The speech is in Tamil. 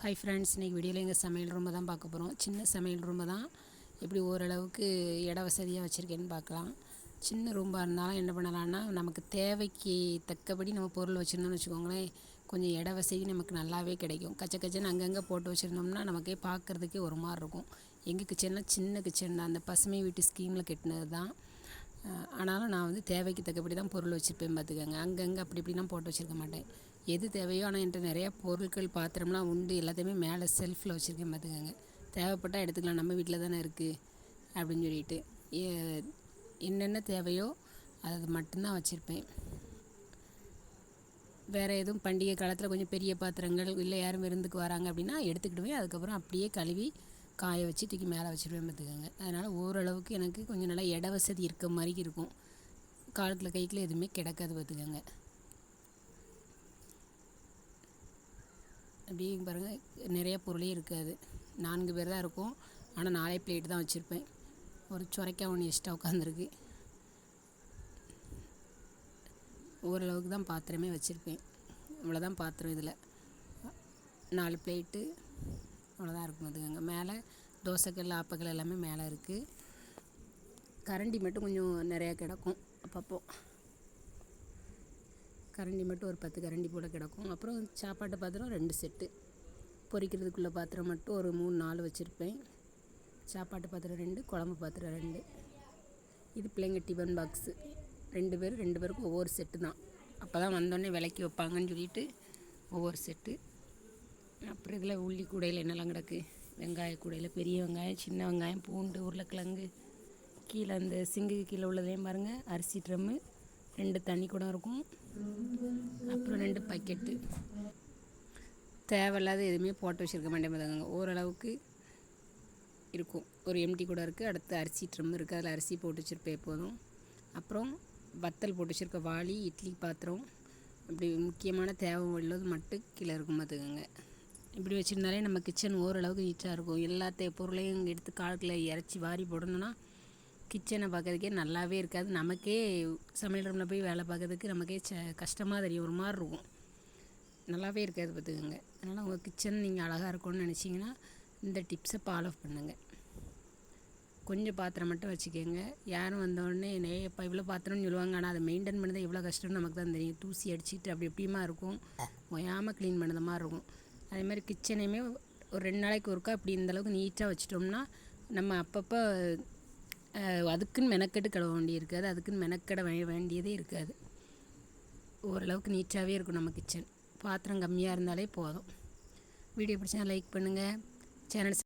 ஹாய் ஃப்ரெண்ட்ஸ் இன்றைக்கி வீடியோவில் எங்கள் சமையல் ரூமை தான் பார்க்க போகிறோம் சின்ன சமையல் ரூமை தான் எப்படி ஓரளவுக்கு இட வசதியாக வச்சுருக்கேன்னு பார்க்கலாம். சின்ன ரூமாக இருந்தாலும் என்ன பண்ணலான்னா நமக்கு தேவைக்கு தக்கபடி நம்ம பொருள் வச்சுருந்தோம்னு வச்சுக்கோங்களேன் கொஞ்சம் இட வசதி நமக்கு நல்லாவே கிடைக்கும். கச்ச கச்சன்னு அங்கங்கே போட்டு வச்சுருந்தோம்னா நமக்கே பார்க்குறதுக்கே ஒரு மாதிரி இருக்கும். எங்கள் கிச்சன்லாம் சின்ன கிச்சன் தான். அந்த பசுமை வீட்டு ஸ்கீமில் கட்டினது தான் ஆனாலும் நான் வந்து தேவைக்கு தக்கபடி தான் பொருள் வச்சுருப்பேன் பார்த்துக்கோங்க. அங்கங்கே அப்படி இப்படிலாம் போட்டு வச்சுருக்க மாட்டேன். எது தேவையோ ஆனால் என்கிட்ட நிறையா பொருட்கள் பாத்திரம்லாம் உண்டு. எல்லாத்தையுமே மேலே செல்ஃபில் வச்சுருக்கேன் பார்த்துக்கங்க. தேவைப்பட்டால் எடுத்துக்கலாம். நம்ம வீட்டில் தானே இருக்குது அப்படின்னு சொல்லிட்டு. என்னென்ன தேவையோ அது மட்டும்தான் வச்சுருப்பேன். வேறு எதுவும் பண்டிகை காலத்தில் கொஞ்சம் பெரிய பாத்திரங்கள் இல்லை யாரும் விருந்துக்கு வராங்க அப்படின்னா எடுத்துக்கிடுவேன். அதுக்கப்புறம் அப்படியே கழுவி காய வச்சு தூக்கி மேலே வச்சுருவேன் பார்த்துக்கோங்க. அதனால் ஓரளவுக்கு எனக்கு கொஞ்சம் நல்லா இட வசதி இருக்க மாதிரி இருக்கும். காலத்தில் கைக்கில் எதுவுமே கிடக்காது பார்த்துக்கோங்க. அப்படியே பாருங்கள் நிறைய பொருளே இருக்காது. நான்கு பேர் தான் இருக்கும். ஆனால் நாலே பிளேட் தான் வச்சுருப்பேன். ஒரு சுரைக்காய் ஒன்று எக்ஸ்ட்ரா உட்காந்துருக்கு ஓரளவுக்கு தான் பாத்திரமே வச்சுருப்பேன். இவ்வளோதான் பாத்திரம் இதில். நாலு பிளேட்டு. அவ்வளோதான் இருக்கும் அதுங்க. மேலே தோசைக்கல் ஆப்பக்கல் எல்லாமே மேலே இருக்குது கரண்டி மட்டும் கொஞ்சம் நிறையா கிடக்கும் அப்பப்போ. கரண்டி மட்டும் ஒரு பத்து கரண்டி போல் கிடக்கும். அப்புறம் சாப்பாட்டு பாத்திரம் ரெண்டு செட்டு பொரிக்கிறதுக்குள்ள பாத்திரம் மட்டும் ஒரு மூணு நாலு வச்சுருப்பேன். சாப்பாட்டு பாத்திரம் ரெண்டு குழம்பு பாத்திரம் ரெண்டு. இது பிள்ளைங்க டிஃபன் பாக்ஸு ரெண்டு பேர் ரெண்டு பேருக்கும் ஒவ்வொரு செட்டு தான். அப்போ தான் வந்தோடனே விலைக்கு வைப்பாங்கன்னு சொல்லிட்டு ஒவ்வொரு செட்டு அப்புறம் இதில் உள்ளி கூடையில் என்னெல்லாம் கிடக்கு? வெங்காய கூடையில் பெரிய வெங்காயம் சின்ன வெங்காயம் பூண்டு உருளைக்கிழங்கு. கீழே அந்த சிங்குக்கு கீழே உள்ளதையும் பாருங்கள் அரிசி ட்ரம்மு. ரெண்டு தண்ணி குடம் இருக்கும். அப்புறம் ரெண்டு பக்கெட்டு. தேவையில்லாத எதுவுமே போட்டு வச்சுருக்க மாட்டேன் பார்த்துக்கோங்க ஓரளவுக்கு இருக்கும். ஒரு எம்டி கூட இருக்குது அடுத்து அரிசி ட்ரம் இருக்குது அதில் அரிசி போட்டு வச்சுருப்பேன் எப்போதும். அப்புறம் வத்தல் போட்டு வச்சுருக்க வாளி இட்லி பாத்திரம். அப்படி முக்கியமான தேவை உள்ளது மட்டும் கீழே இருக்கும் பார்த்துக்கோங்க இப்படி வச்சுருந்தாலே நம்ம கிச்சன் ஓரளவுக்கு நீட்டாக இருக்கும். எல்லாத்த பொருளையும் எடுத்து காலத்தில் இறச்சி வாரி போடணுன்னா கிச்சனை பார்க்கறதுக்கே நல்லாவே இருக்காது. நமக்கே சமையல் ரூமில் போய் வேலை பார்க்கறதுக்கு நமக்கே ச கஷ்டமாக தெரியும். ஒரு மாதிரி இருக்கும். நல்லாவே இருக்காது பார்த்துக்கோங்க. அதனால் உங்கள் கிச்சன் நீங்கள் அழகாக இருக்கும்னு நினச்சிங்கன்னா இந்த டிப்ஸை ஃபாலோ பண்ணுங்கள் கொஞ்சம் பாத்திரம் மட்டும் வச்சுக்கோங்க. யாரும் வந்தோடனே இப்போ இவ்வளோ பாத்திரம்னு சொல்லுவாங்க. ஆனால் அதை மெயின்டைன் பண்ணது எவ்வளோ கஷ்டம்னு நமக்கு தான் தெரியும். தூசி அடிச்சுட்டு அப்படி எப்படியுமா இருக்கும். ஒயாமல் க்ளீன் பண்ணது மாதிரி இருக்கும். அதே மாதிரி கிச்சனையுமே ஒரு ரெண்டு நாளைக்கு ஒருக்கா இப்படி இந்தளவுக்கு நீட்டாக வச்சிட்டோம்னா நம்ம அப்பப்போ அதுக்குன்னு மெனக்கெட்டு கழுவ வேண்டிய இருக்காது அதுக்குன்னு மெனக்கெட வேண்டியதே இருக்காது. ஓரளவுக்கு நீட்டாகவே இருக்கும் நம்ம கிச்சன். பாத்திரம் கம்மியாக இருந்தாலே போதும். வீடியோ பிடிச்சா லைக் பண்ணுங்கள் சேனல்